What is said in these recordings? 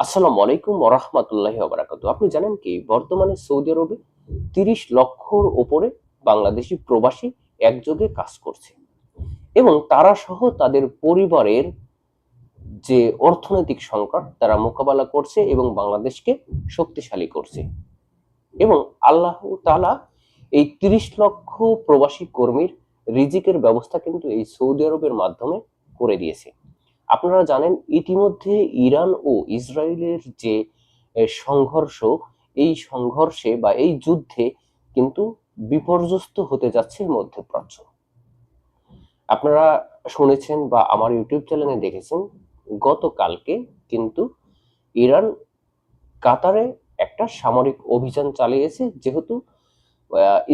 আসসালামু আলাইকুম ওরহমতুল্লাহি ওবারাকাত আপনি জানেন কি, বর্তমানে সৌদি আরবে তিরিশ লক্ষর ওপরে বাংলাদেশি প্রবাসী একযোগে কাজ করছে এবং তারা সহ তাদের পরিবারের যে অর্থনৈতিক সংকট, তারা মোকাবেলা করছে এবং বাংলাদেশকে শক্তিশালী করছে। এবং আল্লাহ তালা এই তিরিশ লক্ষ প্রবাসী কর্মীর রিজিকের ব্যবস্থা কিন্তু এই সৌদি আরবের মাধ্যমে করে দিয়েছে। আপনারা জানেন ইতিমধ্যে ইরান ও ইসরায়েলের যে সংঘর্ষ, এই সংঘর্ষে বা এই যুদ্ধে কিন্তু বিপর্যস্ত হতে যাচ্ছে মধ্যপ্রাচ্য। আপনারা শুনেছেন বা আমার ইউটিউব চ্যানেলে দেখেছেন, গতকালকে কিন্তু ইরান কাতারে একটা সামরিক অভিযান চালিয়েছে, যেহেতু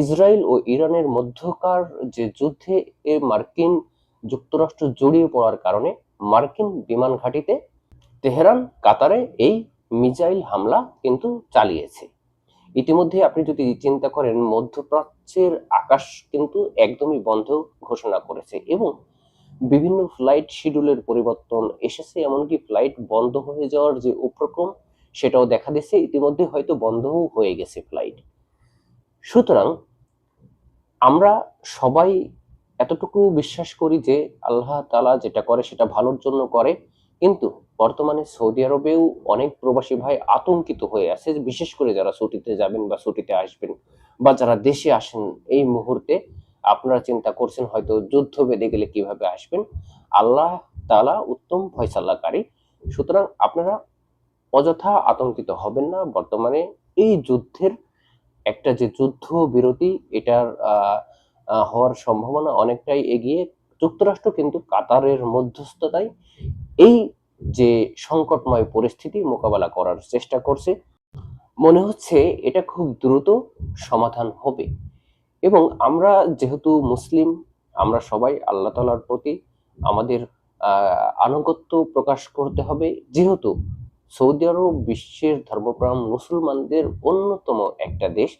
ইসরায়েল ও ইরানের মধ্যকার যে যুদ্ধে মার্কিন যুক্তরাষ্ট্র জড়িয়ে পড়ার কারণে মার্কিন বিমান ঘাঁটিতে তেহরান, কাতারে এই মিজাইল হামলা কিন্তু চালিয়েছে। ইতিমধ্যে আপনি যদি চিন্তা করেন, মধ্যপ্রাচ্যের আকাশ কিন্তু একদমই বন্ধ ঘোষণা করেছে এবং বিভিন্ন ফ্লাইট শিডিউলের পরিবর্তন এসেছে, এমনকি ফ্লাইট বন্ধ হয়ে যাওয়ার যে উপক্রম, সেটাও দেখা দিচ্ছে ইতিমধ্যে হয়তো বন্ধও হয়ে গেছে ফ্লাইট। সুতরাং আমরা সবাই এতটুকু বিশ্বাস করি যে আল্লাহ তালা যেটা করে সেটা ভালোর জন্য করে। কিন্তু বর্তমানে সৌদি আরবেও অনেক প্রবাসী ভাই আতঙ্কিত হয়ে আছে বিশেষ করে যারা ছুটিতে যাবেন বা ছুটিতে আসবেন বা যারা দেশে আসেন এই মুহূর্তে আপনারা চিন্তা করছেন হয়তো যুদ্ধ বেঁধে গেলে কীভাবে আসবেন। আল্লাহ তালা উত্তম ফয়সাল্লাকারী সুতরাং আপনারা অযথা আতঙ্কিত হবেন না। বর্তমানে এই যুদ্ধের একটা যে যুদ্ধ বিরতি এটার হওয়ার সম্ভাবনা অনেকটাই এগিয়ে যুক্তরাষ্ট্র কিন্তু কাতারের মধ্যস্থতায় এই যে সংকটময় পরিস্থিতি মোকাবেলা করার চেষ্টা করছে, মনে হচ্ছে এটা খুব দ্রুত সমাধান হবে। এবং আমরা যেহেতু মুসলিম, আমরা সবাই আল্লাহ তালার প্রতি আমাদের আনুগত্য প্রকাশ করতে হবে। যেহেতু সৌদি আরব বিশ্বের ধর্মপ্রাণ মুসলমানদের অন্যতম একটা দেশ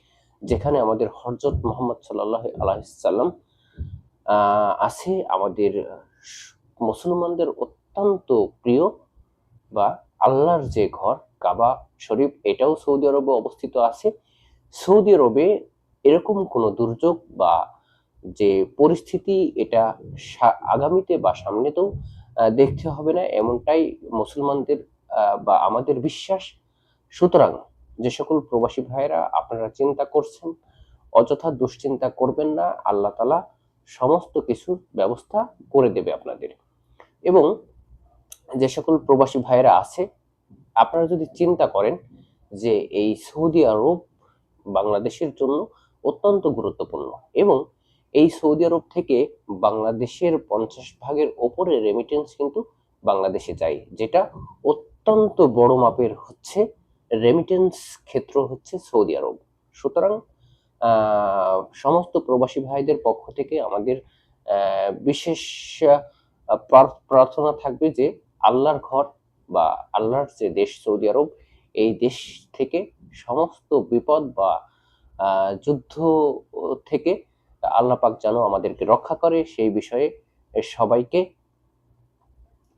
যেখানে আমাদের হজরত মোহাম্মদ সাল্লাহ আলাইসাল্লাম আহ, আছে আমাদের মুসলমানদের অত্যন্ত প্রিয় বা আল্লাহর যে ঘর কাবা শরীফ এটাও সৌদি আরবে অবস্থিত আছে। সৌদি আরবে এরকম কোনো দুর্যোগ বা যে পরিস্থিতি এটা আগামীতে বা সামনেতেও দেখতে হবে না এমনটাই মুসলমানদের বা আমাদের বিশ্বাস। সুতরাং যে সকল প্রবাসী ভাইয়েরা আপনারা চিন্তা করছেন, অযথা দুশ্চিন্তা করবেন না, আল্লাহ তালা সমস্ত কিছুর ব্যবস্থা করে দেবে আপনাদের। এবং যে সকল প্রবাসী ভাইয়েরা আছে, আপনারা যদি চিন্তা করেন যে এই সৌদি আরব বাংলাদেশের জন্য অত্যন্ত গুরুত্বপূর্ণ এবং এই সৌদি আরব থেকে বাংলাদেশের পঞ্চাশ ভাগের ওপরে রেমিটেন্স কিন্তু বাংলাদেশে যায় যেটা অত্যন্ত বড় মাপের হচ্ছে রেমিটেন্স ক্ষেত্র হচ্ছে সৌদি আরব। সুতরাং সমস্ত প্রবাসী ভাইদের পক্ষ থেকে আমাদের বিশেষ প্রার্থনা থাকবে যে আল্লাহর ঘর বা আল্লাহর যে দেশ সৌদি আরব, এই দেশ থেকে সমস্ত বিপদ বা যুদ্ধ থেকে আল্লাহ পাক যেন আমাদেরকে রক্ষা করে, সেই বিষয়ে সবাইকে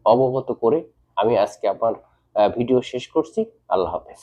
অবগত করে আমি আজকে আমার ভিডিও শেষ করছি। আল্লাহ হাফেজ।